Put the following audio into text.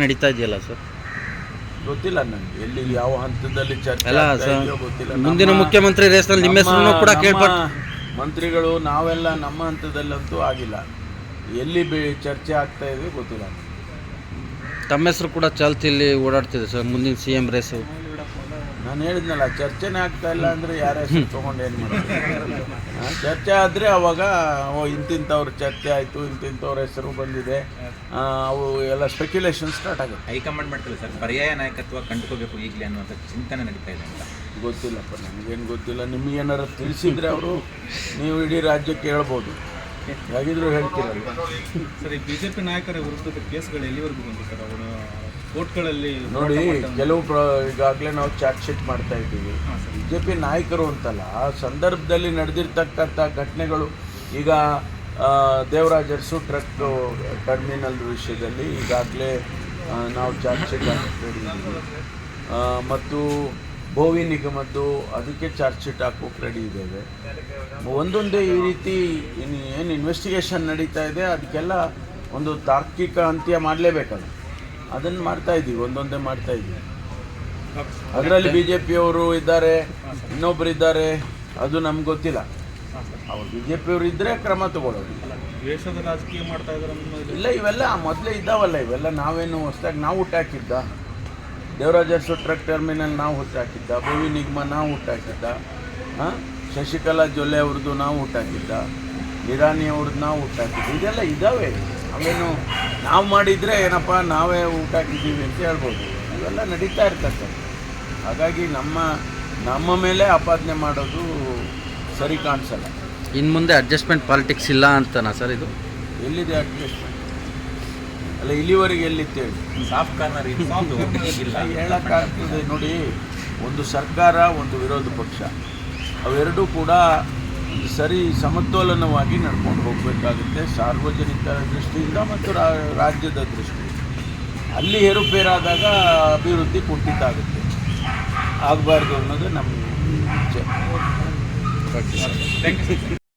ನಡೀತಾ ಇದೆಯಲ್ಲ ಸರ್? ಗೊತ್ತಿಲ್ಲ ನನಗೆ ಎಲ್ಲಿ ಯಾವ ಹಂತದಲ್ಲಿ ಚರ್ಚೆ ಅಲ್ಲ ಆಗ್ತಾ ಸರ್ ಇದೆಯೋ ಗೊತ್ತಿಲ್ಲ. ಮುಂದಿನ ನಮ್ಮ- ಮುಖ್ಯಮಂತ್ರಿ ರೇಸ್ನಲ್ಲಿ ನಿಮ್ಮ ನಮ್ಮ- ಹೆಸರನ್ನು ಕೂಡ ನಮ್ಮ ಕೇಳ್ಪಟ್ಟು ಮಂತ್ರಿಗಳು ನಾವೆಲ್ಲ ನಮ್ಮ ಹಂತದಲ್ಲಂತೂ ಆಗಿಲ್ಲ. ಎಲ್ಲಿ ಬೆ ಚರ್ಚೆ ಆಗ್ತಾ ಇದೆ ಗೊತ್ತಿಲ್ಲ. ತಮ್ಮ ಹೆಸರು ಕೂಡ ಚಾಲ್ತಿಯಲ್ಲಿ ಓಡಾಡ್ತಿದೆ ಸರ್ ಮುಂದಿನ ಸಿ ಎಂ ರೇಸು. ನಾನು ಹೇಳಿದ್ನಲ್ಲ ಚರ್ಚೆನೇ ಆಗ್ತಾ ಇಲ್ಲ ಅಂದರೆ ಯಾರ ಹೆಸರು ತೊಗೊಂಡು ಏನು ಮಾಡ್ತಾರೆ ಚರ್ಚೆ ಆದರೆ ಅವಾಗ ಓ ಇಂತಿಂಥವ್ರ ಚರ್ಚೆ ಆಯಿತು ಇಂತಿಂಥವ್ರ ಹೆಸರು ಬಂದಿದೆ. ಆ, ಅವು ಎಲ್ಲ ಸ್ಪೆಕ್ಯುಲೇಷನ್ ಸ್ಟಾರ್ಟ್ ಆಗುತ್ತೆ. ಹೈಕಮಾಂಡ್ ಮಾಡ್ತಾರೆ ಸರ್ ಪರ್ಯಾಯ ನಾಯಕತ್ವ ಕಂಡುಕೋಬೇಕು ಈಗಲೇ ಅನ್ನುವಂಥ ಚಿಂತನೆ ನಡೀತಾ ಇದೆ ಅಂತ. ಗೊತ್ತಿಲ್ಲಪ್ಪ ನನಗೇನು ಗೊತ್ತಿಲ್ಲ. ನಿಮಗೇನಾರು ತಿಳಿಸಿದ್ರೆ ಅವರು ನೀವು ಇಡೀ ರಾಜ್ಯಕ್ಕೆ ಹೇಳ್ಬೋದು. ಹೇಳ್ತೀರ? ಹೇಳ್ತೀರಲ್ಲ ಸರ್ ಈ ಬಿಜೆಪಿ ನಾಯಕರ ವಿರುದ್ಧದ ಕೇಸ್ಗಳು ಎಲ್ಲಿವರೆಗೂ ಬಂದಿದ್ದಾರೆ ಸರ್? ಅವರ ಕೋರ್ಟ್ಗಳಲ್ಲಿ ನೋಡಿ ಕೆಲವು ಪ್ರ ಈಗಾಗಲೇ ನಾವು ಚಾರ್ಜ್ ಶೀಟ್ ಮಾಡ್ತಾ ಇದ್ದೀವಿ. ಬಿ ಜೆ ಪಿ ನಾಯಕರು ಅಂತಲ್ಲ ಆ ಸಂದರ್ಭದಲ್ಲಿ ನಡೆದಿರ್ತಕ್ಕಂಥ ಘಟನೆಗಳು ಈಗ ದೇವರಾಜರ್ಸು ದೇವರಾಜ್ ಅರಸು ಟ್ರಕ್ ಟರ್ಮಿನಲ್ ವಿಷಯದಲ್ಲಿ ಈಗಾಗಲೇ ನಾವು ಚಾರ್ಜ್ ಶೀಟ್ ಹಾಕಿದ್ದೀವಿ ಮತ್ತು ಭೋವಿ ನಿಗಮದ್ದು ಅದಕ್ಕೆ ಚಾರ್ಜ್ ಶೀಟ್ ಹಾಕೋಕೆ ರೆಡಿ ಇದ್ದೇವೆ. ಒಂದೊಂದೇ ಈ ರೀತಿ ಏನು ಇನ್ವೆಸ್ಟಿಗೇಷನ್ ನಡೀತಾ ಇದೆ ಅದಕ್ಕೆಲ್ಲ ಒಂದು ತಾರ್ಕಿಕ ಅಂತ್ಯ ಮಾಡಲೇಬೇಕಲ್ಲ. ಅದನ್ನು ಮಾಡ್ತಾ ಇದ್ದೀವಿ ಒಂದೊಂದೇ ಮಾಡ್ತಾ ಇದ್ದೀವಿ. ಅದರಲ್ಲಿ ಬಿ ಜೆ ಪಿಯವರು ಇದ್ದಾರೆ ಇನ್ನೊಬ್ಬರು ಇದ್ದಾರೆ ಅದು ನಮ್ಗೆ ಗೊತ್ತಿಲ್ಲ. ಅವ್ರು ಬಿ ಜೆ ಪಿಯವರು ಇದ್ದರೆ ಕ್ರಮ ತಗೊಳ್ಳೋದು. ದ್ವೇಷದ ರಾಜಕೀಯ ಮಾಡ್ತಾ ಇದ್ದಾರೆ ಇಲ್ಲ ಇವೆಲ್ಲ ಮೊದಲೇ ಇದ್ದಾವಲ್ಲ ಇವೆಲ್ಲ ನಾವೇನು ಹೊಸ್ದಾಗಿ ನಾವು ಹುಟ್ಟಾಕಿದ್ದ ದೇವರಾಜ ಟ್ರಕ್ ಟರ್ಮಿನಲ್ ನಾವು ಹುಟ್ಟಾಕಿದ್ದ ಭೂವಿ ನಿಗಮ ನಾವು ಹುಟ್ಟಾಕಿದ್ದ ಹಾಂ? ಶಶಿಕಲಾ ಜೊಲ್ಲೆ ಅವ್ರದ್ದು ನಾವು ಹುಟ್ಟಾಕಿದ್ದ ಇರಾನಿ ಅವ್ರದ್ದು ನಾವು ಹುಟ್ಟಾಕಿದ್ದ ಇದೆಲ್ಲ ಇದ್ದಾವೆ. ಅವೇನು ನಾವು ಮಾಡಿದರೆ ಏನಪ್ಪ ನಾವೇ ಊಟಾಕಿದ್ದೀವಿ ಅಂತ ಹೇಳ್ಬೋದು. ಇವೆಲ್ಲ ನಡೀತಾ ಇರ್ತಕ್ಕಂಥ ಹಾಗಾಗಿ ನಮ್ಮ ನಮ್ಮ ಮೇಲೆ ಆಪಾದನೆ ಮಾಡೋದು ಸರಿ ಕಾಣಿಸಲ್ಲ. ಇನ್ನು ಮುಂದೆ ಅಡ್ಜಸ್ಟ್ಮೆಂಟ್ ಪಾಲಿಟಿಕ್ಸ್ ಇಲ್ಲ ಅಂತನಾ ಸರ್ ಇದು? ಎಲ್ಲಿದೆ ಅಡ್ಜಸ್ಟ್ಮೆಂಟ್ ಅಲ್ಲ ಇಲ್ಲಿವರೆಗೆ ಎಲ್ಲಿತ್ತು ಹೇಳಿ ಸಾಫ್ಟ್ ಕಾರ್ನರ್ ಹೇಳೋಕ್ಕಾಗ್ತದೆ ನೋಡಿ ಒಂದು ಸರ್ಕಾರ ಒಂದು ವಿರೋಧ ಪಕ್ಷ. ಅವೆರಡೂ ಕೂಡ ಸರಿ ಸಮತೋಲನವಾಗಿ ನಡ್ಕೊಂಡು ಹೋಗಬೇಕಾಗುತ್ತೆ ಸಾರ್ವಜನಿಕರ ದೃಷ್ಟಿಯಿಂದ ಮತ್ತು ರಾಜ್ಯದ ದೃಷ್ಟಿಯಿಂದ. ಅಲ್ಲಿ ಏರುಪೇರಾದಾಗ ಅಭಿವೃದ್ಧಿ ಕುಂಠಿತ ಆಗುತ್ತೆ ಆಗಬಾರ್ದು ಅನ್ನೋದು ನಮ್ಮ ಇಚ್ಛೆ ಥ್ಯಾಂಕ್ ಯು